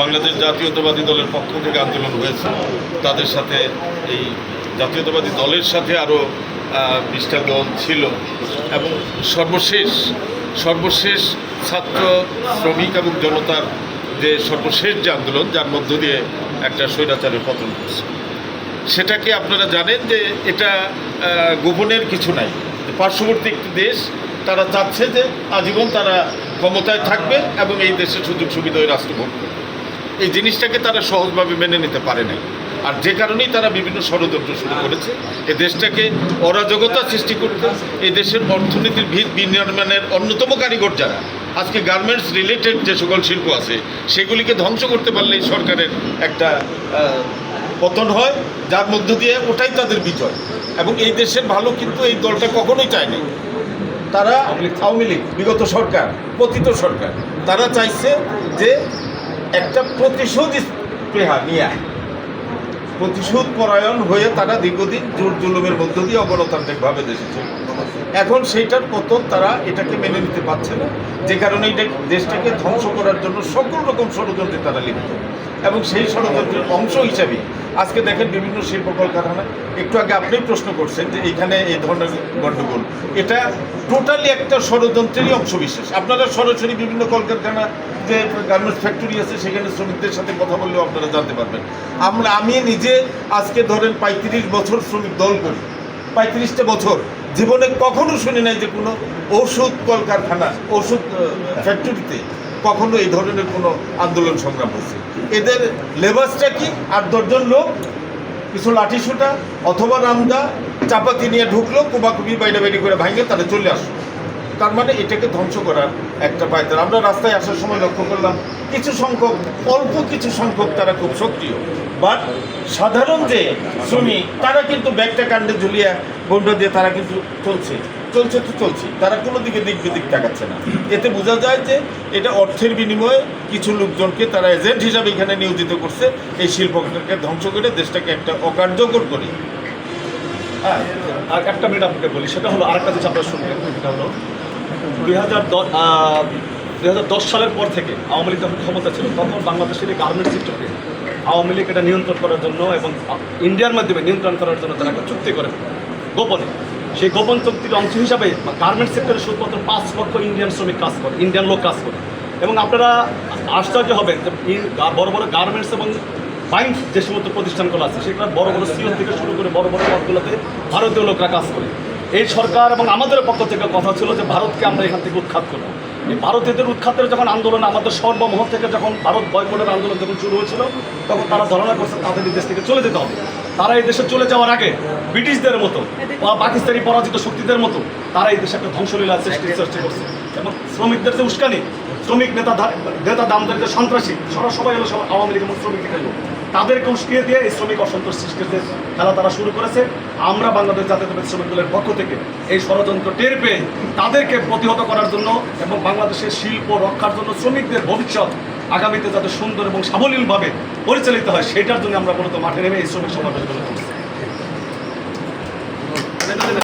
বাংলাদেশ জাতীয়তাবাদী দলের পক্ষ থেকে আন্দোলন হয়েছে। তাদের সাথে এই জাতীয়তাবাদী দলের সাথে আরও বিশটা দল ছিল এবং সর্বশেষ সর্বশেষ ছাত্র, শ্রমিক এবং জনতার যে সর্বশেষ যে আন্দোলন, যার মধ্য দিয়ে একটা স্বৈরাচারের পতন করছে সেটাকে আপনারা জানেন যে এটা গোপনের কিছু নাই? পার্শ্ববর্তী একটি দেশ, তারা চাচ্ছে যে আজীবন তারা ক্ষমতায় থাকবে এবং এই দেশের সুযোগ সুবিধা ওই রাষ্ট্র ভোগ করবে। এই জিনিসটাকে তারা সহজভাবে মেনে নিতে পারে নাই। আর যে কারণেই তারা বিভিন্ন ষড়যন্ত্র শুরু করেছে। এ দেশটাকে অরাজকতা সৃষ্টি করতে এই দেশের অর্থনীতির ভিত বিনির্মাণের অন্যতম কারিগর যারা আজকে গার্মেন্টস রিলেটেড যে সকল শিল্প আছে সেগুলিকে ধ্বংস করতে পারলেই সরকারের একটা পতন হয় যার মধ্য দিয়ে ওটাই তাদের বিজয়। এবং এই দেশের ভালো কিন্তু এই দলটা কখনোই চায়নি তারা আওয়ামী লীগ বিগত সরকার পতিত সরকার। তারা চাইছে যে একটা প্রতিশোধ স্পৃহা নিয়ে প্রতিশোধ পরায়ণ হয়ে তারা দীর্ঘদিন জোর জুলুমের মধ্য দিয়ে অগণতান্ত্রিকভাবে দেশে এখন সেইটার পতন তারা এটাকে মেনে নিতে পারছে না, যে কারণে এটা দেশটাকে ধ্বংস করার জন্য সকল রকম ষড়যন্ত্রে তারা লিপ্ত। এবং সেই ষড়যন্ত্রের অংশ হিসাবে আজকে দেখেন বিভিন্ন শিল্প কলকারখানা। একটু আগে আপনি প্রশ্ন করছেন যে এখানে এই ধরনের গণ্ডগোল এটা টোটালি একটা ষড়যন্ত্রেরই অংশ বিশেষ আপনারা সরাসরি বিভিন্ন কলকারখানা যে গার্মেন্টস ফ্যাক্টরি আছে, সেখানে শ্রমিকদের সাথে কথা বললেও আপনারা জানতে পারবেন। আমরা, আমি নিজে আজকে ধরেন পঁয়ত্রিশ বছর শ্রমিক দল করি। পঁয়ত্রিশটা বছর। জীবনে কখনো শুনি নাই যে কোনো ওষুধ কলকারখানা ওষুধ ফ্যাক্টরিতে কখনো এই ধরনের কোনো আন্দোলন সংগ্রাম হচ্ছে এদের লেবাসটা কি? আট দশজন লোক, কিছু লাঠি সুটা অথবা রামদা চাপাতি নিয়ে ঢুকলো, কুবাকুবি বাইরে করে ভাঙে, তারা চলে আসলো। তার মানে এটাকে ধ্বংস করার একটা পায়তার আমরা রাস্তায় আসার সময় লক্ষ্য করলাম, কিছু সংখ্যক, অল্প কিছু সংখ্যক তারা খুব সক্রিয়। বাট সাধারণ যে শ্রমিক, তারা কিন্তু ব্যাগটা কাণ্ডে ঝুলিয়ে গন্ড দিয়ে তারা কিন্তু চলছে। চলছে তো চলছে, তারা কোনো দিকে দিক বিদিক তাকাচ্ছে না। এতে বোঝা যায় যে এটা অর্থের বিনিময়ে কিছু লোকজনকে তারা এজেন্ট হিসাবে এখানে নিয়োজিত করছে, এই শিল্পটাকে ধ্বংস করে দেশটাকে একটা অকার্যকর করে। হ্যাঁ আর একটা মিনিট আপনাকে বলি, সেটা হলো আরেকটা জিনিস আপনারা শুনবেন সেটা হলো দুই হাজার দশ সালের পর থেকে আওয়ামী লীগ যখন ক্ষমতা ছিল, তখন বাংলাদেশের এই গার্মেন্টস সেক্টরকে আওয়ামী লীগ এটা নিয়ন্ত্রণ করার জন্য এবং ইন্ডিয়ার মাধ্যমে নিয়ন্ত্রণ করার জন্য তারা একটা চুক্তি করে গোপনে। সেই গোপন চুক্তির অংশ হিসাবে গার্মেন্টস সেক্টরে শুধুমাত্র পাঁচ লক্ষ ইন্ডিয়ান শ্রমিক কাজ করে ইন্ডিয়ান লোক কাজ করে। এবং আপনারা আশ্চর্য হবেন যে বড় বড় গার্মেন্টস এবং বাইন যে সমস্ত প্রতিষ্ঠানগুলো আছে, সেগুলো বড় বড় সিও থেকে শুরু করে বড় বড় পদগুলোতে ভারতীয় লোকরা কাজ করে। এই সরকার এবং আমাদের পক্ষ থেকে কথা ছিল যে ভারতকে আমরা এখান থেকে উৎখাত করব। এই ভারতীয়দের উৎখাতের যখন আন্দোলন, আমাদের সর্বমহল থেকে যখন ভারত বয়কটের আন্দোলন যখন শুরু হয়েছিল, তখন তারা ধারণা করছে তাদের দেশ থেকে চলে যেতে হবে। তারা এই দেশে চলে যাওয়ার আগে ব্রিটিশদের মতো বা পাকিস্তানি পরাজিত শক্তিদের মতো তারা এই দেশে একটা ধ্বংসলীলা সৃষ্টি সৃষ্টি করছে। এবং শ্রমিকদের যে উস্কানি, শ্রমিক নেতা নেতা দামদার যে সন্ত্রাসী, সারা সবাই হলো সব আওয়ামী লীগ এবং শ্রমিক লীগের লোক। তাদেরকে উস্কিয়ে দিয়ে এই শ্রমিক অসন্তোষ সৃষ্টির যে খেলা তারা শুরু করেছে, আমরা বাংলাদেশ জাতীয়তাবাদী শ্রমিক দলের পক্ষ থেকে এই ষড়যন্ত্র টের পেয়ে তাদেরকে প্রতিহত করার জন্য এবং বাংলাদেশের শিল্প রক্ষার জন্য শ্রমিকদের ভবিষ্যৎ আগামীতে যাতে সুন্দর এবং সাবলীলভাবে পরিচালিত হয়, সেটার জন্য আমরা মূলত মাঠে নেমে এই শ্রমিক সমাবেশগুলো করছি।